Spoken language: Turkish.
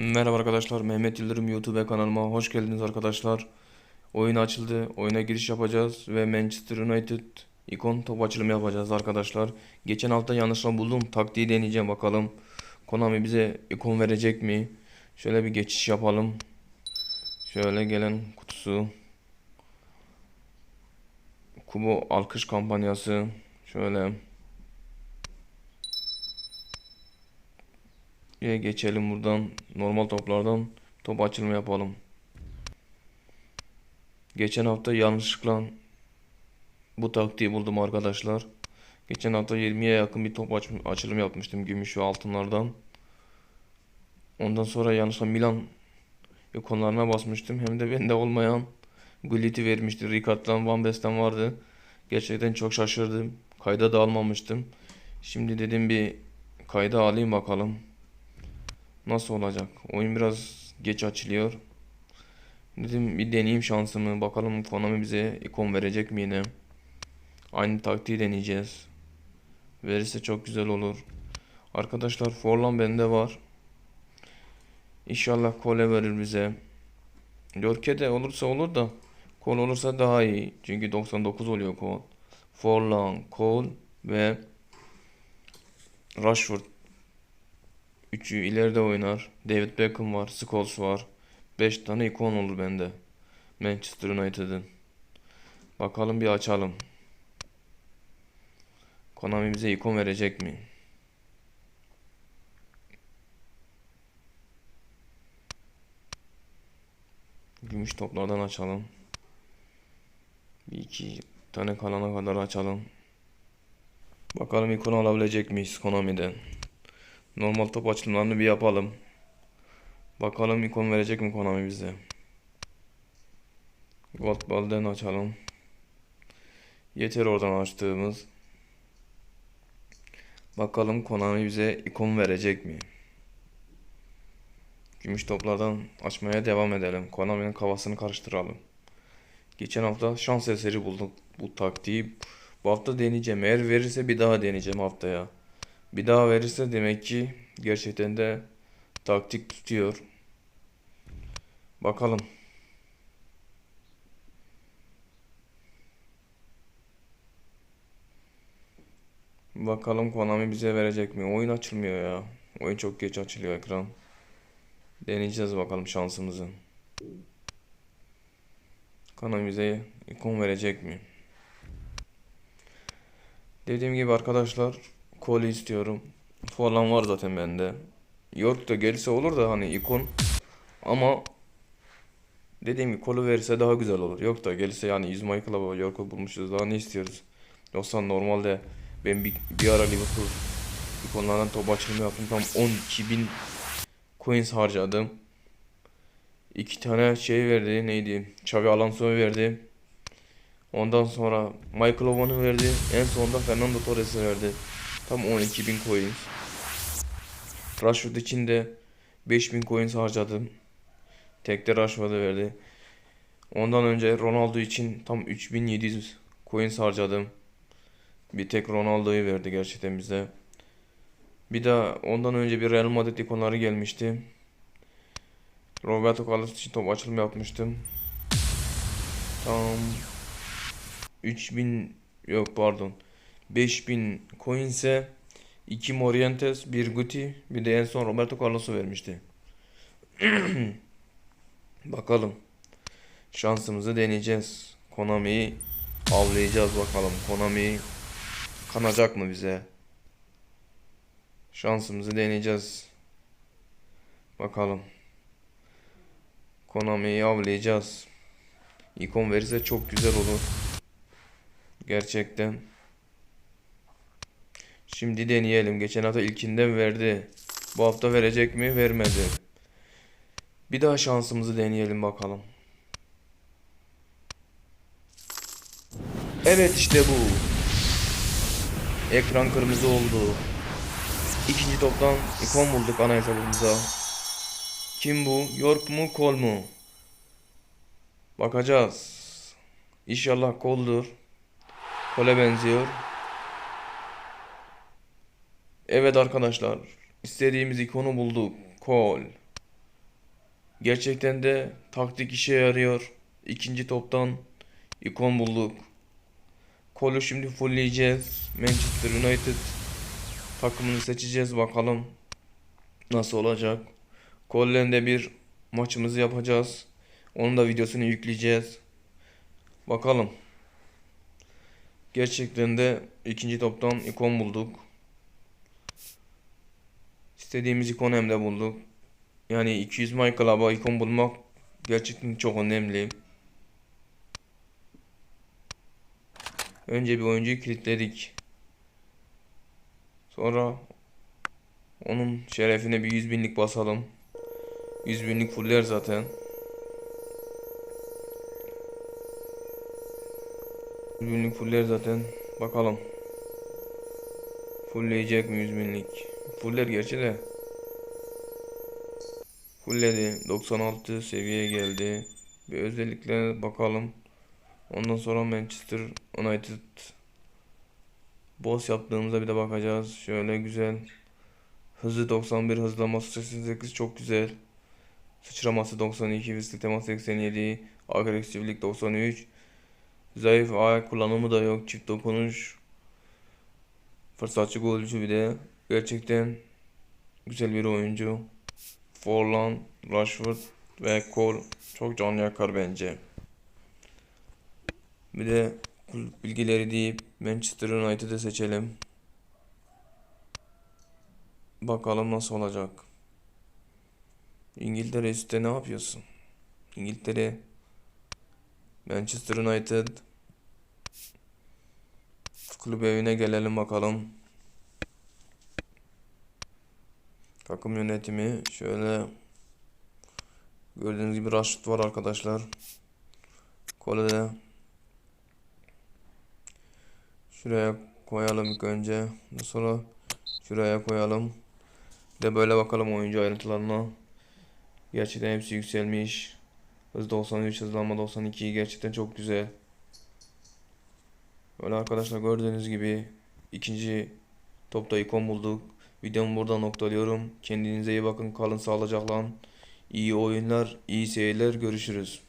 Merhaba arkadaşlar, Mehmet Yıldırım YouTube kanalıma hoş geldiniz arkadaşlar. Oyun açıldı, oyuna giriş yapacağız ve Manchester United ikon top açılımı yapacağız arkadaşlar. Geçen hafta yanlışla buldum, taktiği deneyeceğim bakalım. Konami bize ikon verecek mi? Şöyle bir geçiş yapalım. Şöyle gelen kutusu. Kubo alkış kampanyası. Şöyle. Ve geçelim buradan normal toplardan top açılımı yapalım. Geçen hafta yanlışlıkla bu taktiği buldum arkadaşlar. Geçen hafta 20'ye yakın bir top aç açılım yapmıştım gümüş ve altınlardan. Ondan sonra yanlışlıkla Milan ikonlarına basmıştım. Hem de bende olmayan Gullit'i vermişti. Ricard'dan Van Basten vardı. Gerçekten çok şaşırdım. Kayda da almamıştım. Şimdi dedim bir kayda alayım bakalım. Nasıl olacak? Oyun biraz geç açılıyor. Dedim bir deneyeyim şansımı. Bakalım Konami bize ikon verecek mi yine? Aynı taktiği deneyeceğiz. Verirse çok güzel olur. Arkadaşlar Forlan bende var. İnşallah kole verir bize. Lörke de olursa olur da kol olursa daha iyi. Çünkü 99 oluyor kol. Forlan, kol ve Rashford Üçü ileride oynar. David Beckham var. Scholes var. 5 tane ikon olur bende. Manchester United'ın. Bakalım bir açalım. Konami bize ikon verecek mi? Gümüş toplardan açalım. Bir iki tane kalana kadar açalım. Bakalım ikon alabilecek miyiz Konami'den? Normal top açılımlarını bir yapalım. Bakalım ikon verecek mi Konami bize. Gold Ball'den açalım. Yeter oradan açtığımız. Bakalım Konami bize ikon verecek mi? Gümüş toplardan açmaya devam edelim. Konami'nin kafasını karıştıralım. Geçen hafta şans eseri bulduk bu taktiği. Bu hafta deneyeceğim. Eğer verirse bir daha deneyeceğim haftaya. Bir daha verirse demek ki gerçekten de taktik tutuyor. Bakalım. Bakalım Konami bize verecek mi? Oyun açılmıyor ya. Oyun çok geç açılıyor ekran. Deneyeceğiz bakalım şansımızı. Konami bize ikon verecek mi? Dediğim gibi arkadaşlar Koli istiyorum. Falan var zaten bende. York da gelirse olur da hani ikon. Ama dediğim gibi kolu verirse daha güzel olur. Yok da gelirse yani 100 Michael'a York'u bulmuşuz. Daha ne istiyoruz? Yoksa normalde ben bir, bir ara Liverpool ikonlardan top açılımı yaptım. Tam 12.000 coins harcadım. İki tane şey verdi. Neydi? Xavi Alonso'yu verdi. Ondan sonra Michael Owen'ı verdi. En sonunda Fernando Torres'i verdi. Tam 12.000 coins. Rashford için de 5000 coins harcadım. Tekte Rashford'a verdi. Ondan önce Ronaldo için tam 3700 coins harcadım. Bir tek Ronaldo'yu verdi gerçekten bize. Bir de ondan önce bir Real Madrid ikonları gelmişti. Roberto Carlos için top açılımı yapmıştım. Tam 3000 yok pardon. 5000 coins'e 2 Morientes, 1 Guti, bir de en son Roberto Carlos'u vermişti. Bakalım. Şansımızı deneyeceğiz. Konami'yi avlayacağız bakalım. Konami kanacak mı bize? Şansımızı deneyeceğiz. Bakalım. Konami'yi avlayacağız. İkon verirse çok güzel olur. Gerçekten. Şimdi deneyelim. Geçen hafta ilkinden verdi. Bu hafta verecek mi? Vermedi. Bir daha şansımızı deneyelim bakalım. Evet işte bu. Ekran kırmızı oldu. İkinci toptan ikon bulduk ana hesabımıza. Kim bu? York mu? Kol mu? Bakacağız. İnşallah koldur. Kole benziyor. Evet arkadaşlar. istediğimiz ikonu bulduk. Kol. Gerçekten de taktik işe yarıyor. İkinci toptan ikon bulduk. Kolu şimdi fullleyeceğiz. Manchester United takımını seçeceğiz bakalım nasıl olacak. Kollen'de bir maçımızı yapacağız. Onun da videosunu yükleyeceğiz. Bakalım. Gerçekten de ikinci toptan ikon bulduk. İstediğimiz ikon hem de bulduk. Yani 200 My Club'a ikon bulmak gerçekten çok önemli. Önce bir oyuncuyu kilitledik. Sonra onun şerefine bir 100 binlik basalım. 100 binlik fuller zaten. 100 binlik fuller zaten. Bakalım. Fullleyecek mi 100 binlik? Fuller gerçi de. Fullledi. 96 seviyeye geldi. Bir özellikle bakalım. Ondan sonra Manchester United boss yaptığımızda bir de bakacağız. Şöyle güzel. Hızı 91, hızlaması 88 çok güzel. Sıçraması 92, hızlı temas 87, agresiflik 93. Zayıf ayak kullanımı da yok. Çift dokunuş. Fırsatçı golcü bir de. Gerçekten güzel bir oyuncu. Forlan, Rashford ve Cole çok can yakar bence. Bir de bilgileri deyip Manchester United'ı seçelim. Bakalım nasıl olacak. İngiltere üstte ne yapıyorsun? İngiltere Manchester United kulüp evine gelelim bakalım. Takım yönetimi şöyle gördüğünüz gibi Rashford var arkadaşlar. Kole'de şuraya koyalım ilk önce. Sonra şuraya koyalım. Bir de böyle bakalım oyuncu ayrıntılarına. Gerçekten hepsi yükselmiş. Hız 93, hızlanma 92 gerçekten çok güzel. Böyle arkadaşlar gördüğünüz gibi ikinci topta ikon bulduk. Videomu burada noktalıyorum. Kendinize iyi bakın. Kalın sağlıcakla. İyi oyunlar, iyi seyirler. Görüşürüz.